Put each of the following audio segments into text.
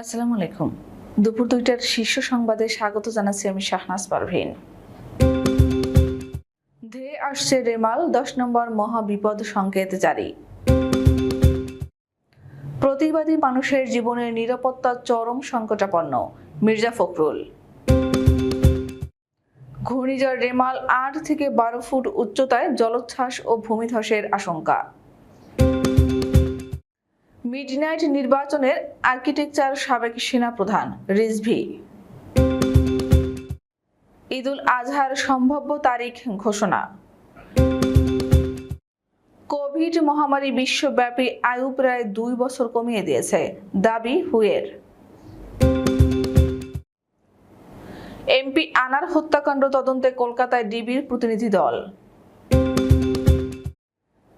আসসালামু আলাইকুম। দুপুর দুইটার শীর্ষ সংবাদে স্বাগত জানাচ্ছি আমি শাহনাজ পারভিন। ধেয়ে আসছে রেমাল, দশ নম্বর মহা বিপদ সংকেত জারি। প্রতিবাদী মানুষের জীবনের নিরাপত্তা চরম সংকটাপন্ন, মির্জা ফখরুল। ঘূর্ণিঝড় রেমাল আট থেকে বারো ফুট উচ্চতায় জলোচ্ছ্বাস ও ভূমিধসের আশঙ্কা। মিডনাইট নির্বাচনের আর্কিটেকচার সাবেক সেনাপ্রধান রিজভি। ঈদুল আজহার সম্ভাব্য তারিখ ঘোষণা। কোভিড মহামারী বিশ্বব্যাপী আয়ু প্রায় দুই বছর কমিয়ে দিয়েছে, দাবি হুয়ের। এমপি আনার হত্যাকাণ্ড তদন্তে কলকাতায় ডিবির প্রতিনিধি দল।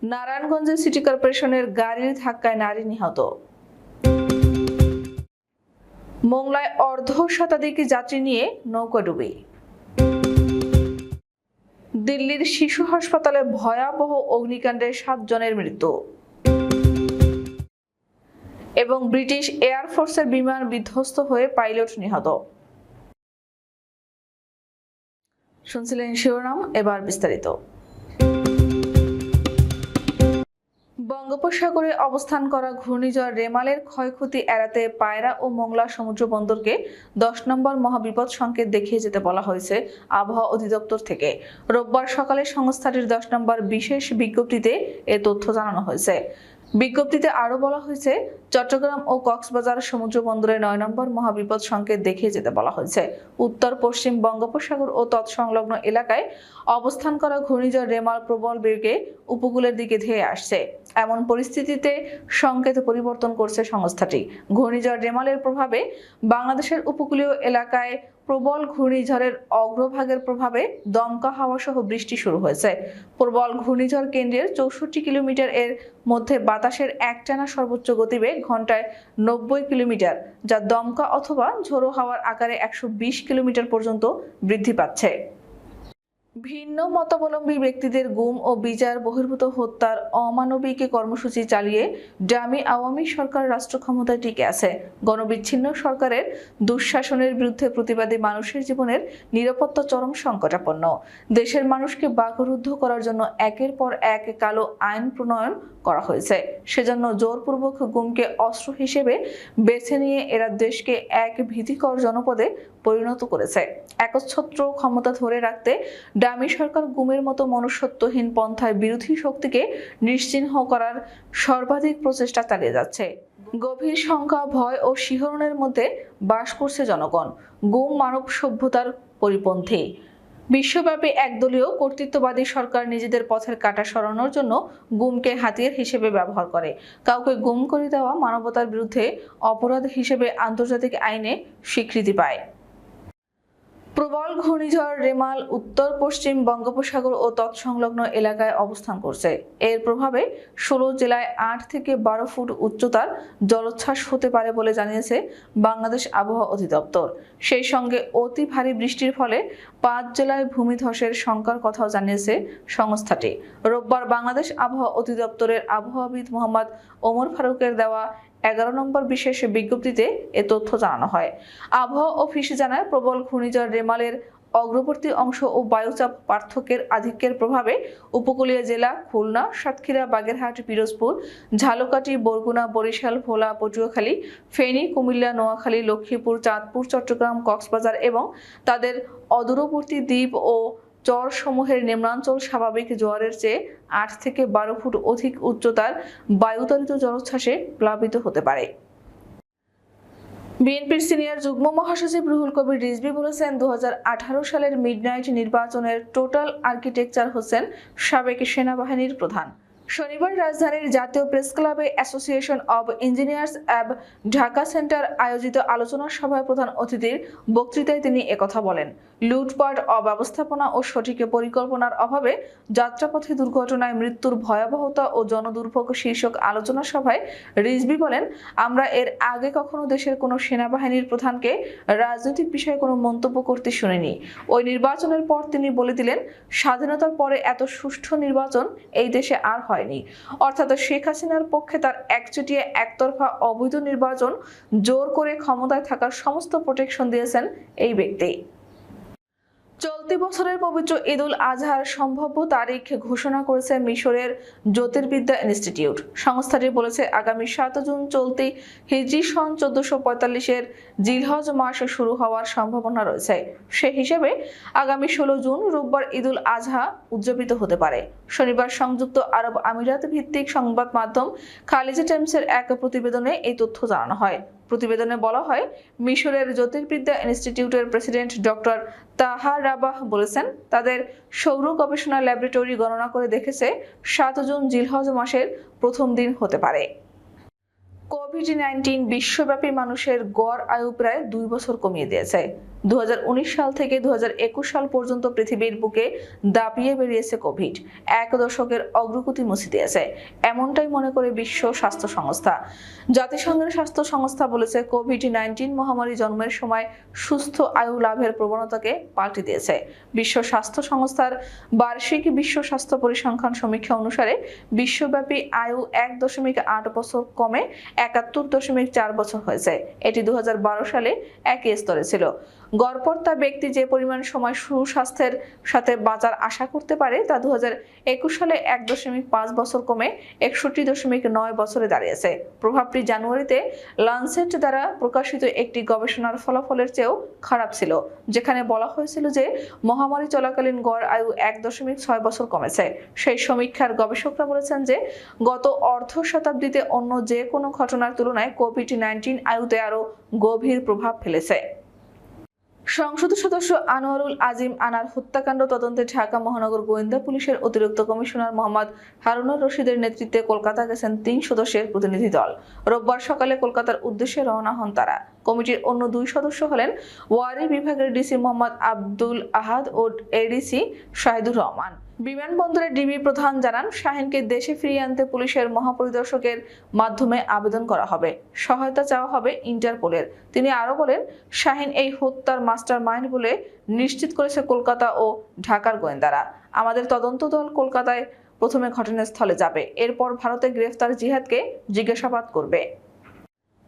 নারায়ণগঞ্জে সিটি কর্পোরেশনের গাড়ির ধাক্কায় নারী নিহত। মোংলায় অর্ধ শতাধিক যাত্রী নিয়ে নৌকা ডুবে। দিল্লির শিশু হাসপাতালে ভয়াবহ অগ্নিকাণ্ডে সাতজনের মৃত্যু। এবং ব্রিটিশ এয়ারফোর্সের বিমান বিধ্বস্ত হয়ে পাইলট নিহত। শুনছিলেন শিরোনাম, এবার বিস্তারিত। বঙ্গোপসাগরে অবস্থান করা ঘূর্ণিঝড় রেমালের ক্ষয়ক্ষতি এড়াতে পায়রা ও মোংলা সমুদ্র বন্দরকে দশ নম্বর মহাবিপদ সংকেত দেখিয়ে যেতে বলা হয়েছে আবহাওয়া অধিদপ্তর থেকে। রোববার সকালে সংস্থাটির দশ নম্বর বিশেষ বিজ্ঞপ্তিতে এ তথ্য জানানো হয়েছে। বিজ্ঞপ্তিতে আরও বলা হয়েছে, চট্টগ্রাম ও কক্সবাজার সমুদ্র বন্দরে নয় নম্বর মহাবিপদ সংকেত দেখিয়ে যেতে বলা হয়েছে। উত্তর, পশ্চিম বঙ্গোপসাগর ও তৎসংলগ্ন এলাকায় অবস্থান করা ঘূর্ণিঝড় রেমাল প্রবল বেগে উপকূলের দিকে ধেয়ে আসছে। এমন পরিস্থিতিতে সংকেত পরিবর্তন করছে সংস্থাটি। ঘূর্ণিঝড় রেমালের প্রভাবে বাংলাদেশের উপকূলীয় এলাকায় প্রবল ঘূর্ণিঝড়ের অগ্রভাগের প্রভাবে দমকা হাওয়া সহ বৃষ্টি শুরু হয়েছে। প্রবল ঘূর্ণিঝড় কেন্দ্রের চৌষট্টি কিলোমিটার এর মধ্যে বাতাসের একটানা সর্বোচ্চ গতিবেগ ঘন্টায় নব্বই কিলোমিটার, যা দমকা অথবা ঝোড়ো হাওয়ার আকারে একশো বিশ কিলোমিটার পর্যন্ত বৃদ্ধি পাচ্ছে। ভিন্ন মতাবলম্বী ব্যক্তিদের গুম ও বিচার বহির্ভূত হত্যার অমানবিক কর্মসূচি চালিয়ে ডামি আওয়ামী সরকার রাষ্ট্র ক্ষমতায় টিকে আছে। গণবিচ্ছিন্ন সরকারের দুঃশাসনের বিরুদ্ধে প্রতিবাদী মানুষের জীবনের নিরাপত্তা চরম সংকটাপন্ন। দেশের মানুষকে বাকরুদ্ধ করার জন্য একের পর এক কালো আইন প্রণয়ন করা হয়েছে। সেজন্য জোরপূর্বক গুমকে অস্ত্র হিসেবে বেছে নিয়ে এরা দেশকে এক ভীতিকর জনপদে পরিণত করেছে। একচ্ছত্র ক্ষমতা ধরে রাখতে ডামি সরকার গুমের মতো মনুষ্যত্বহীন পন্থায় বিরোধী শক্তিকে নিশ্চিহ্ন করার সর্বাধিক প্রচেষ্টা চালিয়ে যাচ্ছে। গভীর সংখ্যা, ভয় ও শিহরণের মধ্যে বাস করছে জনগণ। গুম মানব সভ্যতার পরিপন্থী। বিশ্বব্যাপী একদলীয় কর্তৃত্ববাদী সরকার নিজেদের পথের কাটা সরানোর জন্য গুমকে হাতিয়ার হিসেবে ব্যবহার করে। কাউকে গুম করে দেওয়া মানবতার বিরুদ্ধে অপরাধ হিসেবে আন্তর্জাতিক আইনে স্বীকৃতি পায়। প্রবল ঘূর্ণিঝড় রেমাল উত্তর, পশ্চিম বঙ্গোপসাগর ও তৎসংলগ্ন এলাকায় অবস্থান করছে। এর প্রভাবে ষোলো জেলায় আট থেকে বারো ফুট উচ্চতার জলোচ্ছ্বাস হতে পারে বলে জানিয়েছে বাংলাদেশ আবহাওয়া অধিদপ্তর। সেই সঙ্গে অতি ভারী বৃষ্টির ফলে পাঁচ জেলায় ভূমিধসের শঙ্কার কথাও জানিয়েছে সংস্থাটি। রোববার বাংলাদেশ আবহাওয়া অধিদপ্তরের আবহাওয়াবিদ মোহাম্মদ ওমর ফারুকের দেওয়া এগারো নম্বর বিশেষ বিজ্ঞপ্তিতে এ তথ্য জানানো হয়। আবহাওয়া অফিস জানায়, প্রবল ঘূর্ণিঝড় রেমালের অগ্রবর্তী অংশ ও বায়ুচাপ পার্থক্যের আধিক্যের প্রভাবে উপকূলীয় জেলা খুলনা, সাতক্ষীরা, বাগেরহাট, পিরোজপুর, ঝালকাঠি, বরগুনা, বরিশাল, ভোলা, পটুয়াখালী, ফেনী, কুমিল্লা, নোয়াখালী, লক্ষ্মীপুর, চাঁদপুর, চট্টগ্রাম, কক্সবাজার এবং তাদের অদূরবর্তী দ্বীপ ও চর সমূহের নিম্নাঞ্চল স্বাভাবিক জোয়ারের চেয়ে আট থেকে বারো ফুট অধিক উচ্চতার বায়ুতারিত জলোচ্ছ্বাসে প্লাবিত হতে পারে। বিএনপির সিনিয়র যুগ্ম মহাসচিব রুহুল কবির রিজবি বলেছেন দু হাজার আঠারো সালের মিডনাইট নির্বাচনের টোটাল আর্কিটেকচার হোসেন সাবেক সেনাবাহিনীর প্রধান। শনিবার রাজধানীর জাতীয় প্রেস ক্লাবে অ্যাসোসিয়েশন অব ইঞ্জিনিয়ার্স অ্যাব ঢাকা সেন্টার আয়োজিত আলোচনা সভায় প্রধান অতিথির বক্তৃতায় তিনি একথা বলেন। লুটপাট, অব্যবস্থাপনা ও সঠিক পরিকল্পনার অভাবে যাত্রাপথে দুর্ঘটনায় মৃত্যুর ভয়াবহতা ও জনদুর্ভোগ শীর্ষক আলোচনা সভায় রিজবি বলেন, আমরা এর আগে কখনো দেশের কোনো সেনাবাহিনীর প্রধানকে রাজনৈতিক বিষয়ে কোনো মন্তব্য করতে শুনিনি। ওই নির্বাচনের পর তিনি বলে দিলেন, স্বাধীনতার পরে এত সুষ্ঠু নির্বাচন এই দেশে আর হয়নি হয়নি। অর্থাৎ শেখ হাসিনার পক্ষে তার একচুটিয়ে, একতরফা অবৈধ নির্বাচন জোর করে ক্ষমতায় থাকার সমস্ত প্রোটেকশন দিয়েছেন এই ব্যক্তি। চলতি বছরের পবিত্র ঈদুল আজহার সম্ভাব্য তারিখ ঘোষণা করেছে মিশরের জ্যোতির্বিদ্যা ইনস্টিটিউট। সংস্থাটি বলেছে, আগামী সাত জুন চলতি হিজরি সন চোদ্দশো পঁয়তাল্লিশের জিলহজ মাস শুরু হওয়ার সম্ভাবনা রয়েছে। সে হিসেবে আগামী ষোলো জুন রোববার ঈদুল আজহা উদযাপিত হতে পারে। শনিবার সংযুক্ত আরব আমিরাত ভিত্তিক সংবাদ মাধ্যম খালিজা টাইমসের এক প্রতিবেদনে এই তথ্য জানানো হয়। প্রতিবেদনে বলা হয়, মিশরের জ্যোতির্বিদ্যা ইনস্টিটিউটের প্রেসিডেন্ট ডক্টর তাহা রাবাহ বলেছেন, তাদের সৌর গবেষণা ল্যাবরেটরি গণনা করে দেখেছে সাত জুন জিলহজ মাসের প্রথম দিন হতে পারে। কোভিড নাইন্টিন বিশ্বব্যাপী মানুষের গড় আয়ু প্রায় দুই বছর কমিয়ে দিয়েছে। উনিশ সাল থেকে দু হাজার একুশ সাল পর্যন্ত পৃথিবীর বুকে দাপিয়ে বেরিয়েছে কোভিড। এক দশকের অগ্রগতি মুছে দিয়েছে। এমনটাই মনে করে বিশ্ব স্বাস্থ্য সংস্থা। জাতিসংঘের স্বাস্থ্য সংস্থা বলেছে, কোভিড নাইন্টিন মহামারী জন্মের সময় সুস্থ আয়ু লাভের প্রবণতাকে পাল্টে দিয়েছে। বিশ্ব স্বাস্থ্য সংস্থার বার্ষিক বিশ্ব স্বাস্থ্য পরিসংখ্যান সমীক্ষা অনুসারে, বিশ্বব্যাপী আয়ু এক দশমিক আট বছর কমে একাত্তর দশমিক চার বছর হয়েছে। এটি দু হাজার বারো সালে একই স্তরে ছিল। গড়পড়তা ব্যক্তি যে পরিমাণ সময় সুস্বাস্থ্যের সাথে বাঁচার আশা করতে পারে তা দু একুশ সালে এক দশমিক পাঁচ বছর কমে একষট্টি দশমিক নয় বছরে দাঁড়িয়েছে। প্রভাবটি জানুয়ারিতে লানসেট দ্বারা প্রকাশিত একটি গবেষণার ফলাফলের চেয়েও খারাপ ছিল, যেখানে বলা হয়েছিল যে মহামারী চলাকালীন গড় আয়ু এক দশমিক ছয় বছর কমেছে। সেই সমীক্ষার গবেষকরা বলেছেন যে গত অর্ধ শতাব্দীতে অন্য যে কোনো ঘটনার তুলনায় কোভিড নাইন্টিন আয়ুতে আরও গভীর প্রভাব ফেলেছে। সংসদ সদস্য আনোয়ারুল আজিম আনার হত্যাকাণ্ড তদন্তে ঢাকা মহানগর গোয়েন্দা পুলিশের অতিরিক্ত কমিশনার মোহাম্মদ হারুনুর রশিদের নেতৃত্বে কলকাতা গেছেন তিন সদস্যের প্রতিনিধি দল। রোববার সকালে কলকাতার উদ্দেশ্যে রওনা হন তারা। কমিটির অন্য দুই সদস্য হলেন ওয়ারি বিভাগের ডিসি মোহাম্মদ আব্দুল আহাদ ও এডিসি শাহিদুর রহমান। বিমানবন্দরের ডিবি প্রধান জানান, শাহিনকে দেশে ফিরিয়ে আনতে পুলিশের মহাপরিদর্শকের মাধ্যমে আবেদন করা হবে। সহায়তা চাওয়া হবে ইন্টারপোলের। তিনি আরও বলেন, শাহিন এই হত্যার মাস্টার মাইন্ড বলে নিশ্চিত করেছে কলকাতা ও ঢাকার গোয়েন্দারা। আমাদের তদন্ত দল কলকাতায় প্রথমে ঘটনাস্থলে যাবে। এরপর ভারতে গ্রেফতার জিহাদকে জিজ্ঞাসাবাদ করবে।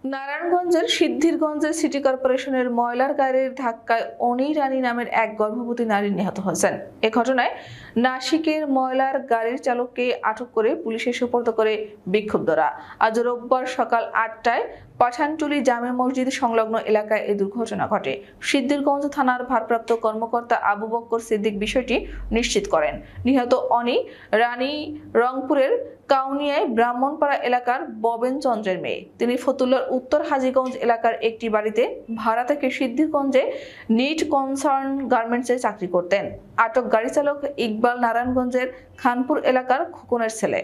নারায়ণগঞ্জের সিদ্ধিরগঞ্জের সিটি কর্পোরেশনের ময়লার গাড়ির ধাক্কায় অনি রানী নামের এক গর্ভবতী নারী নিহত হয়েছেন। এ ঘটনায় নাসিকের ময়লার গাড়ির চালককে আটক করে পুলিশে সুপর্দ করে বিক্ষুব্ধরা। আজ রোববার সকাল আটটায় পাঠানটুলি জামে মসজিদ সংলগ্ন এলাকায় এই দুর্ঘটনা ঘটে। সিদ্ধিরগঞ্জ থানার ভারপ্রাপ্ত কর্মকর্তা আবু বক্কর সিদ্দিক বিষয়টি নিশ্চিত করেন। নিহত অনি রানী রংপুরের কাউনিয়ায় ব্রাহ্মণপাড়া এলাকার ববেন চন্দ্রের মেয়ে। তিনি ফতুল্লার উত্তর হাজীগঞ্জ এলাকার একটি বাড়িতে ভাড়া থেকে সিদ্ধিরগঞ্জে নিট কনসার্ন গার্মেন্টসে চাকরি করতেন। আটক গাড়ি চালক ইকবাল নারায়ণগঞ্জের খানপুর এলাকার খোকনের ছেলে।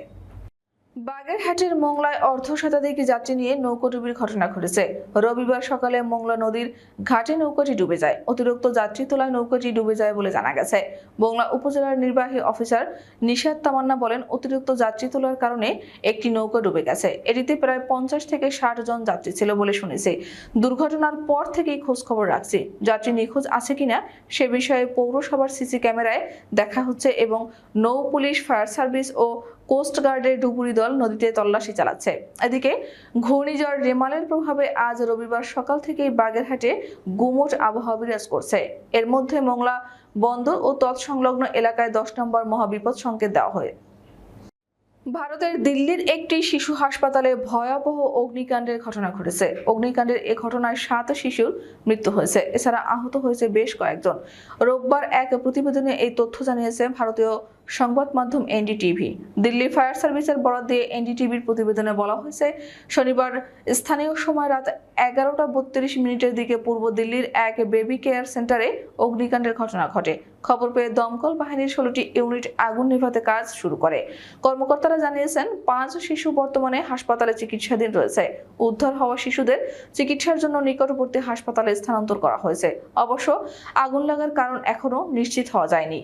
বাগেরহাটের মোংলায় অর্ধ শতাধিক যাত্রী নিয়ে নৌকোডুবির ঘটনা ঘটেছে। রবিবার সকালে মোংলা নদীর ঘাটে নৌকাটি ডুবে যায়। অতিরিক্ত যাত্রী তোলায় নৌকাটি ডুবে যায় বলে জানা গেছে। মোংলা উপজেলার নির্বাহী অফিসার নিশাদ তামান্না বলেন, অতিরিক্ত যাত্রী তোলার কারণে একটি নৌকা ডুবে গেছে। এটিতে প্রায় পঞ্চাশ থেকে ষাট জন যাত্রী ছিল বলে শুনেছি। দুর্ঘটনার পর থেকেই খোঁজ খবর রাখছি। যাত্রী নিখোঁজ আছে কিনা সে বিষয়ে পৌরসভার সিসি ক্যামেরায় দেখা হচ্ছে এবং নৌ পুলিশ, ফায়ার সার্ভিস ও কোস্টগার্ডের ডুবুরি দল নদীতে তল্লাশি চালাচ্ছে। এদিকে ঘূর্ণিঝড় রেমালের প্রভাবে আজ রবিবার সকাল থেকেই বাগেরহাটে গুমোট আবহাওয়া বিরাজ করছে। এর মধ্যে মোংলা বন্দর ও তৎসংলগ্ন এলাকায় দশ নম্বর মহাবিপদ সংকেত দেওয়া হয়। ভারতের দিল্লির একটি শিশু হাসপাতালে ভয়াবহ অগ্নিকাণ্ডের ঘটনা ঘটেছে। অগ্নিকাণ্ডের এ ঘটনায় সাত শিশুর মৃত্যু হয়েছে। এছাড়া আহত হয়েছে বেশ কয়েকজন। রোববার এক প্রতিবেদনে এই তথ্য জানিয়েছে ভারতীয় সংবাদ মাধ্যম এনডিটিভি। দিল্লি ফায়ার সার্ভিসের বরাদ দিয়ে এনডিটিভির প্রতিবেদনে বলা হয়েছে, শনিবার স্থানীয় সময় রাত এগারোটা বত্রিশ মিনিটের দিকে পূর্ব দিল্লির এক বেবি কেয়ার সেন্টারে অগ্নিকাণ্ডের ঘটনা ঘটে। খবর পেয়ে দমকল বাহিনীর ষোলোটি ইউনিট আগুন নিভাতে কাজ শুরু করে। কর্মকর্তারা জানিয়েছেন, পাঁচ শিশু বর্তমানে হাসপাতালে চিকিৎসাধীন রয়েছে। উদ্ধার হওয়া শিশুদের চিকিৎসার জন্য নিকটবর্তী হাসপাতালে স্থানান্তর করা হয়েছে। অবশ্য আগুন লাগার কারণ এখনও নিশ্চিত হওয়া যায়নি।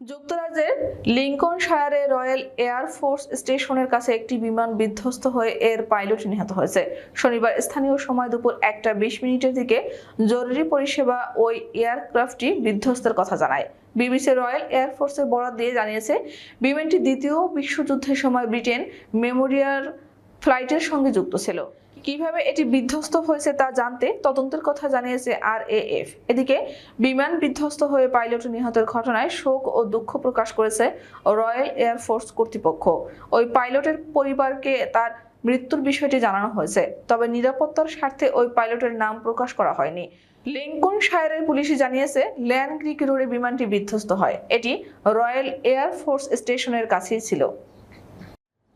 যুক্তরাজ্যের লিঙ্কন শায়ারে রয়্যাল এয়ার ফোর্স স্টেশনের কাছে একটি বিমান বিধ্বস্ত হয়ে এর পাইলট নিহত হয়েছে। শনিবার স্থানীয় সময় দুপুর একটা বিশ মিনিটের দিকে জরুরি পরিষেবা ওই এয়ারক্রাফটটি বিধ্বস্তের কথা জানায়। বিবিসি রয়্যাল এয়ারফোর্সের বরাত দিয়ে জানিয়েছে, বিমানটি দ্বিতীয় বিশ্বযুদ্ধের সময় ব্রিটেন মেমোরিয়াল ফ্লাইটের সঙ্গে যুক্ত ছিল। কীভাবে এটি বিধ্বস্ত হয়েছে তা জানতে তদন্তের কথা জানিয়েছে আর এদিকে, বিমান বিধ্বস্ত হয়ে পাইলট নিহতের ঘটনায় শোক ও দুঃখ প্রকাশ করেছে রয়্যাল এয়ারফোর্স কর্তৃপক্ষ। ওই পাইলটের পরিবারকে তার মৃত্যুর বিষয়টি জানানো হয়েছে, তবে নিরাপত্তার স্বার্থে ওই পাইলটের নাম প্রকাশ করা হয়নি। লিঙ্কন শায়ারের পুলিশ জানিয়েছে ল্যান্ড গ্রিক রোডে বিমানটি বিধ্বস্ত হয়। এটি রয়্যাল এয়ার ফোর্স স্টেশনের কাছেই ছিল।